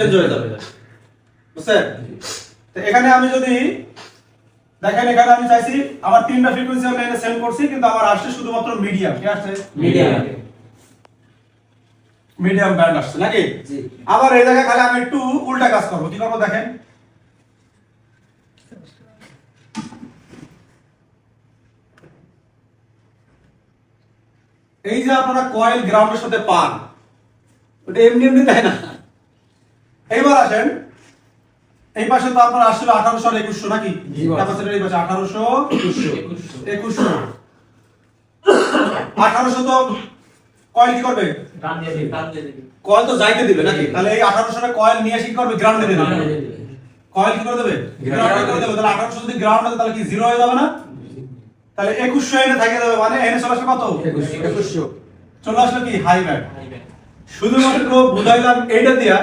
Change হয়ে যাবে। বুঝছেন? এখানে আমি যদি দেখেন এখানে আমি চাইছি আমার তিনটা ফ্রিকোয়েন্সি আমি এখানে সেন্ড করছি কিন্তু আমার আসছে শুধুমাত্র মিডিয়াম কি আসছে মিডিয়াম মিডিয়াম ব্যান্ড আসছে নাকি? আবার এই জায়গায় খালি আমি একটু উল্টা কাজ করব কি করব দেখেন? এই যে আপনারা কয়েল গ্রাউন্ডের সাথে পান ওটা এমনি এমনি দেয় না। এইবার আসেন। এই পাশে তো আপনার আসছিল আঠারোশো আর একুশশো নাকি? ক্যাপাসিটার এই পাশে আঠারোশো একুশশো। আঠারোশো তো কয়েল কি করবে? কয়েল তো যাইতে দিবে নাকি? তাহলে এই আঠারোশো কয়েল নিয়ে এসে কি করবে? গ্রাউন্ডে দেবে। কয়েল কি করে দেবে? গ্রাউন্ডে করে দেবে। তাহলে আঠারোশো যদি গ্রাউন্ড হয় তাহলে কি জিরো হয়ে যাবে না? তাহলে একুশশো এনে থাকে যাবে মানে এনে চলে আসবে কত? একুশশো। চলে আসলো কি? হাই ব্যান্ড শুধুমাত্র বুঝাইলাম এইটা দিয়া